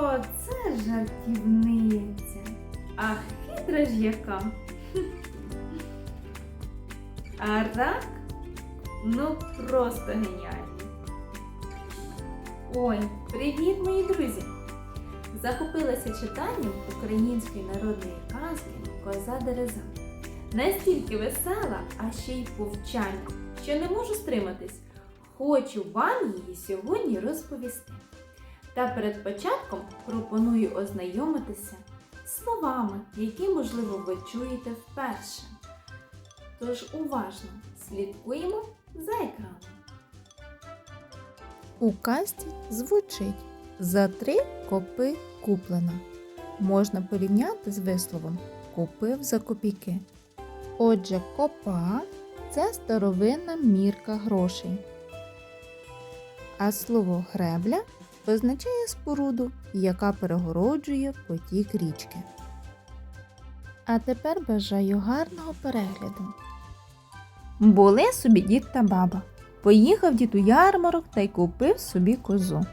Це жартівниця. А хитра ж яка. А рак? Ну просто геніальний. Ой, привіт, мої друзі! Захопилася читанням української народної казки Коза Дереза. Настільки весела, а ще й повчальна, що не можу стриматись. Хочу вам її сьогодні розповісти. Та перед початком пропоную ознайомитися словами, які, можливо, ви чуєте вперше. Тож уважно слідкуємо за екраном. У казці звучить за три копи куплена. Можна порівняти з висловом купив за копійки. Отже, копа це старовинна мірка грошей. А слово гребля означає споруду, яка перегороджує потік річки. А тепер бажаю гарного перегляду. Були собі дід та баба. Поїхав дід у ярмарок та й купив собі козу.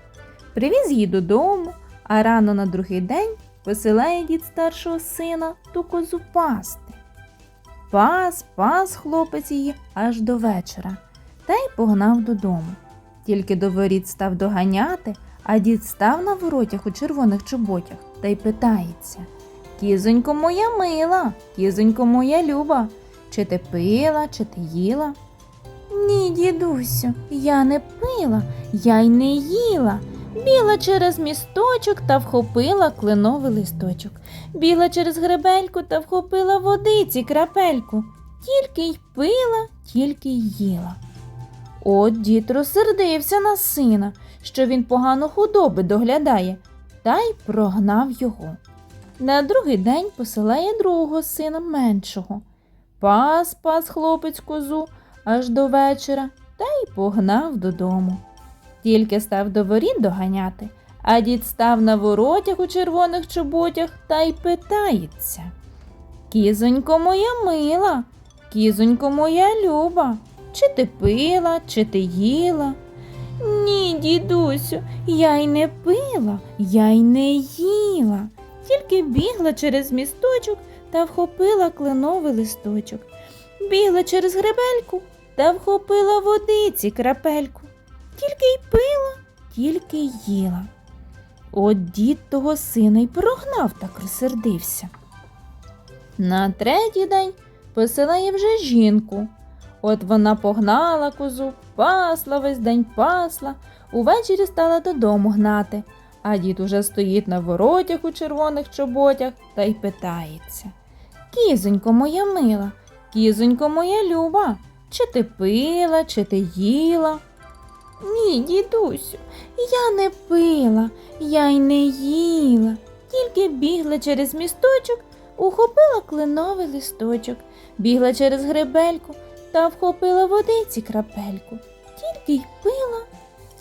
Привіз її додому, а рано на другий день посилає дід старшого сина ту козу пасти. Пас, пас хлопець її аж до вечора, та й погнав додому. Тільки до воріт став доганяти, а дід став на воротях у червоних чоботях та й питається Кізонько моя мила, кізонько моя люба, чи ти пила, чи ти їла? Ні, дідусю, я не пила, я й не їла. Біла через місточок та вхопила кленовий листочок. Біла через гребельку та вхопила водиці крапельку. Тільки й пила, тільки й їла. От дід розсердився на сина, що він погано худоби доглядає, та й прогнав його. На другий день посилає другого сина меншого. Пас пас хлопець козу аж до вечора та й погнав додому. Тільки став до воріт доганяти, а дід став на воротях у червоних чоботях та й питається. Кізонько моя мила, кізонько моя люба, чи ти пила, чи ти їла? Ні, дідусю, я й не пила, я й не їла, тільки бігла через місточок та вхопила кленовий листочок. Бігла через гребельку та вхопила водиці крапельку. Тільки й пила, тільки й їла. От дід того сина й прогнав так розсердився. На третій день посилає вже жінку. От вона погнала козу, пасла весь день пасла, увечері стала додому гнати, а дід уже стоїть на воротях у червоних чоботях та й питається. Кізонько моя мила, кізонько моя люба, чи ти пила, чи ти їла? Ні, дідусю, я не пила, я й не їла, тільки бігла через місточок, ухопила кленовий листочок, бігла через гребельку та вхопила водиці крапельку, тільки й пила,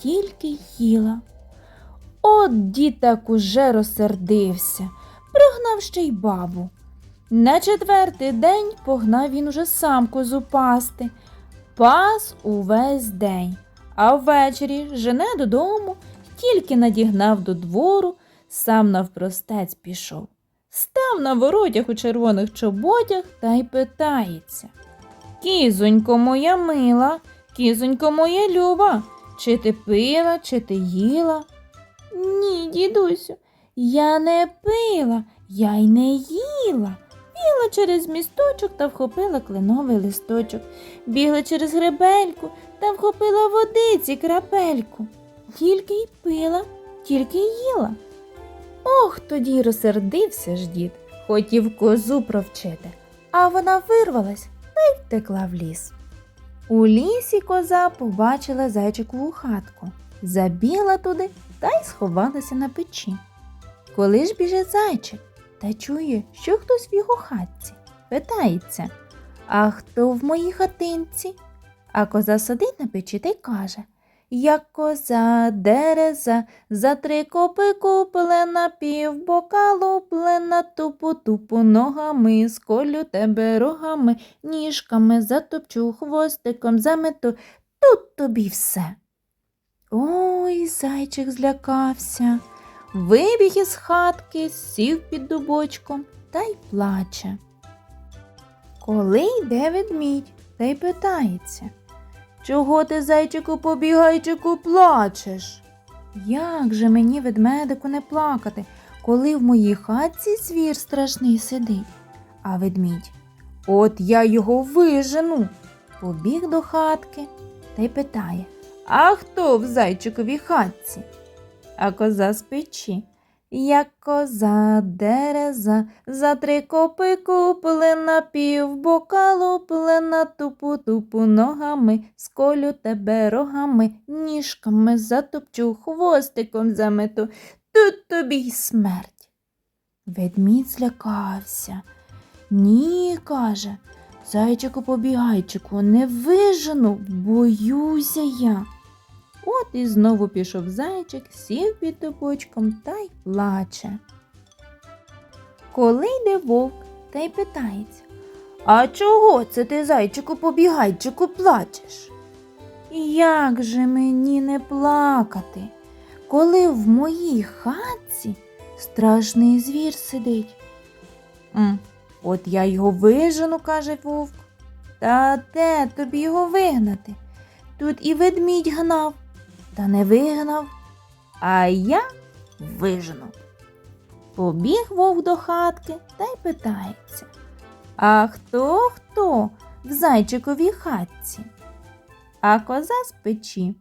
тільки й їла. От дід уже розсердився, прогнав ще й бабу. На четвертий день погнав він уже сам козу пасти, пас увесь день, а ввечері жене додому, тільки надігнав до двору, сам навпростець пішов. Став на воротях у червоних чоботях та й питається. Кізонько моя мила, кізонько моя люба, чи ти пила, чи ти їла? Ні, дідусю, я не пила, я й не їла. Бігла через місточок та вхопила кленовий листочок, бігла через гребельку та вхопила водиці крапельку. Тільки й пила, тільки й їла. Ох, тоді й розсердився ж дід, хотів козу провчити, а вона вирвалась та й втекла в ліс. У лісі коза побачила зайчикову хатку, забігла туди та й сховалася на печі. Коли ж біже зайчик та чує, що хтось в його хатці, питається А хто в моїй хатинці? А коза сидить на печі та й каже Як коза, дереза, за три копи куплена, півбока луплена, тупу тупу ногами, сколю тебе рогами, ніжками затопчу хвостиком замету, тут тобі все. Ой, зайчик злякався. вибіг із хатки, сів під дубочком та й плаче. Коли йде ведмідь та й питається, чого ти, зайчику, побігайчику, плачеш? Як же мені, ведмедику, не плакати, коли в моїй хатці звір страшний сидить? А ведмідь, от я його вижену. Побіг до хатки та й питає, а хто в зайчиковій хатці? А коза з печі. Як коза дереза, за три копи куплена, півбока луплена, тупу тупу ногами, сколю тебе рогами, ніжками затопчу, хвостиком замету, тут тобі й смерть. Ведмідь злякався. Ні, каже, зайчику побігайчику, не вижену, боюся я. От і знову пішов зайчик, сів під топочком та й плаче. Коли йде вовк та й питається, а чого це ти, зайчику побігайчику, плачеш? Як же мені не плакати, коли в моїй хатці страшний звір сидить? М, от я його вижену, каже вовк. Та де тобі його вигнати? Тут і ведмідь гнав, та не вигнав, а я вижену. Побіг вовк до хатки та й питається. А хто хто в зайчиковій хатці? А коза з печі.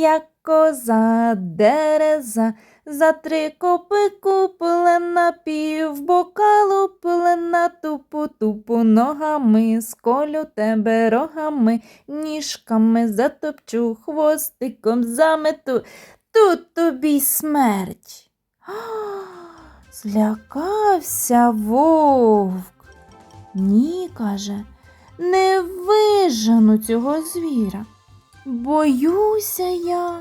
Як коза дереза, за три копи куплена, півбока луплена, тупу тупу ногами, сколю тебе рогами, ніжками затопчу, хвостиком замету, тут тобі смерть. Злякався вовк. Ні, каже, не вижену цього звіра. Боюся я.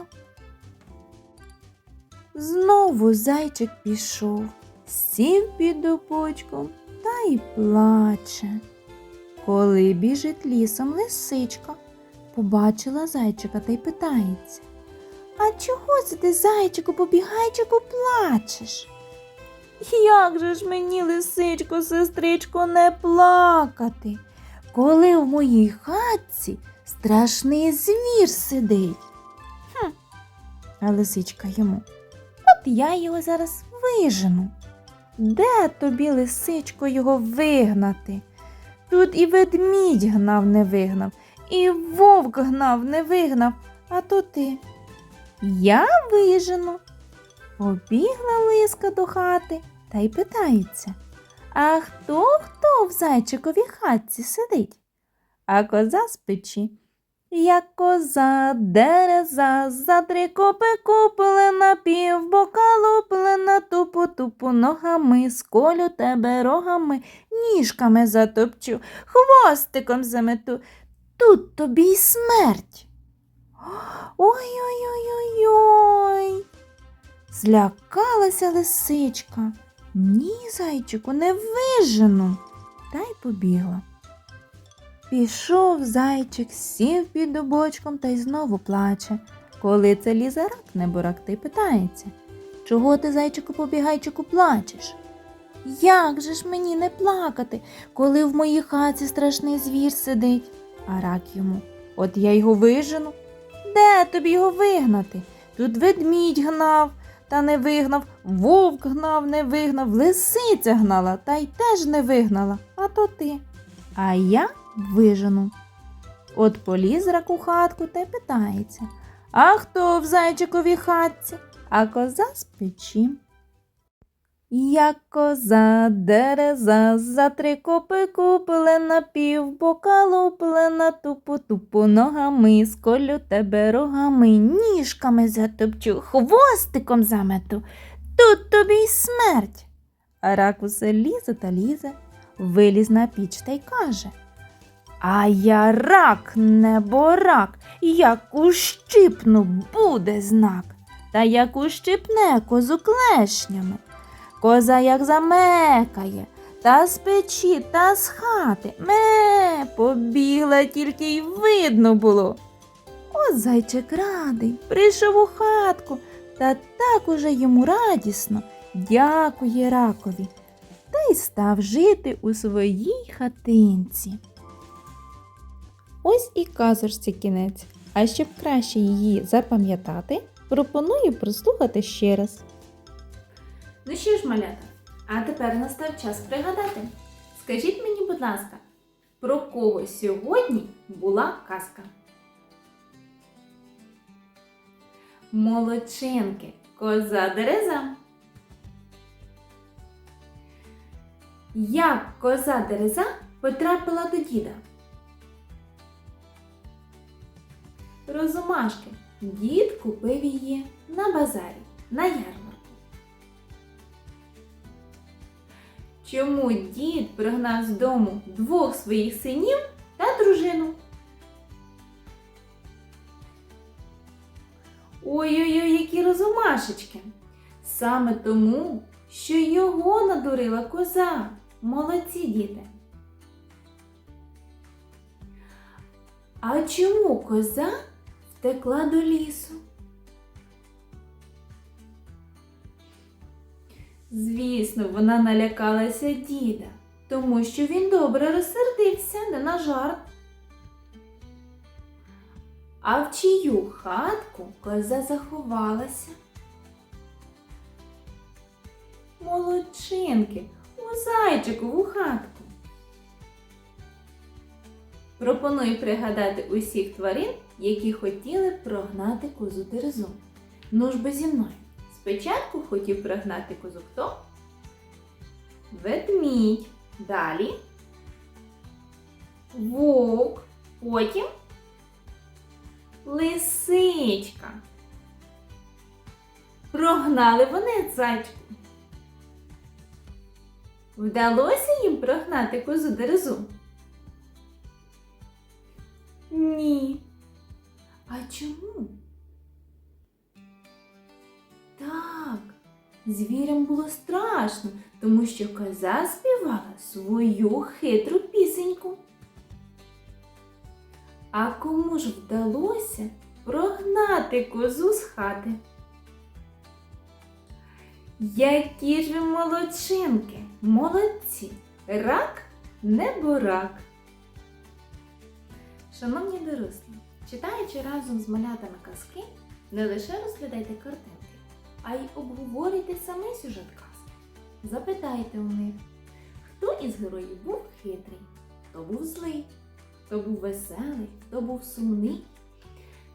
Знову зайчик пішов, сів під дубочком та й плаче. Коли біжить лісом лисичка, побачила зайчика та й питається. А чого це ти, зайчику, побігайчику, плачеш? Як же ж мені, лисичко, сестричко, не плакати, коли в моїй хатці страшний звір сидить? Хм. А лисичка йому. От я його зараз вижену. Де тобі, лисичко, його вигнати? Тут і ведмідь гнав, не вигнав, і вовк гнав, не вигнав, а то ти. Я вижену. Побігла лиска до хати та й питається. А хто хто в зайчиковій хатці сидить? А коза з печі. Як коза дереза, за три копи куплена, півбока луплена, тупу тупу ногами, сколю тебе рогами, ніжками затопчу, хвостиком замету. Тут тобі й смерть. Ой-ой-ой-ой-ой. Злякалася лисичка. Ні, зайчику, не вижену. Та й побігла. Пішов зайчик, сів під дубочком та й знову плаче. Коли це лізе рак не бурак, ти питається. Чого ти, зайчику, побігайчику, плачеш? Як же ж мені не плакати, коли в моїй хаті страшний звір сидить? А рак йому. От я його вижену. Де тобі його вигнати? Тут ведмідь гнав, та не вигнав, вовк гнав, не вигнав, лисиця гнала, та й теж не вигнала, а то ти. А я вижену. От поліз рак у хатку та й питається. А хто в зайчиковій хатці? А коза з печі. Як коза дереза, за три копи куплена, півбока луплена, тупу тупу ногами, сколю тебе рогами, ніжками затопчу, хвостиком замету, тут тобі й смерть. А рак усе лізе та лізе, виліз на піч та й каже. А я рак, не борак, як ущипну, буде знак, та як ущипне козу клешнями. Коза як замекає, та з печі, та з хати. Ме, побігла, тільки й видно було. О, зайчик радий, прийшов у хатку та так уже йому радісно дякує ракові та й став жити у своїй хатинці. Ось і казочці кінець. А щоб краще її запам'ятати, пропоную прослухати ще раз. Ну що ж, малята, а тепер настав час пригадати. Скажіть мені, будь ласка, про кого сьогодні була казка? Молодчинки, коза дереза. Як коза дереза потрапила до діда? Розумашки. Дід купив її на базарі, на ярмарку. Чому дід пригнав з дому двох своїх синів та дружину? Ой-ой-ой, які розумашечки! Саме тому, що його надурила коза. Молодці діти. А чому коза втекла до лісу? Звісно, вона налякалася діда, тому що він добре розсердився не на жарт. А в чию хатку коза заховалася? Молодчинки, у зайчикову хатку. Пропоную пригадати усіх тварин, які хотіли прогнати козу Терезу. Ну ж бо зі мною. Спочатку хотів прогнати козу хто? Ведмідь. Далі. Вовк. Потім лисичка. Прогнали вони зайчку. Вдалося їм прогнати козу дерезу? Ні. А чому? Так, звірям було страшно, тому що коза співала свою хитру пісеньку. А кому ж вдалося прогнати козу з хати? Які ж ви молодчинки, молодці, рак не бурак. Шановні дорослі, читаючи разом з малятами казки, не лише розглядайте картинки, а й обговорюйте самий сюжет казки. Запитайте у них, хто із героїв був хитрий, хто був злий, хто був веселий, хто був сумний.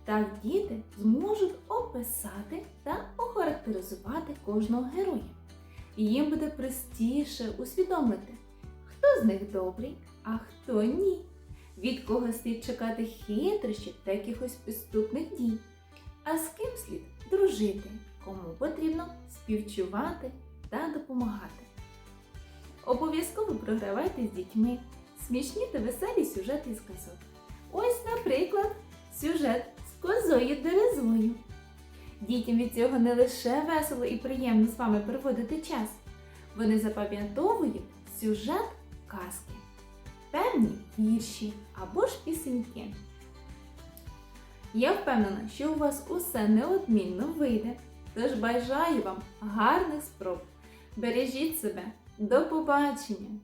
Так діти зможуть описати та охарактеризувати кожного героя. І їм буде простіше усвідомити, хто з них добрий, а хто ні від кого слід чекати хитрощів та якихось підступних дій, а з ким слід дружити, кому потрібно співчувати та допомагати. Обов'язково програвайте з дітьми смішні та веселі сюжети з казок. Ось, наприклад, сюжет з козою дерезою. Дітям від цього не лише весело і приємно з вами проводити час, вони запам'ятовують сюжет казки певні вірші або ж пісеньки. Я впевнена, що у вас усе неодмінно вийде, тож бажаю вам гарних спроб. Бережіть себе. До побачення!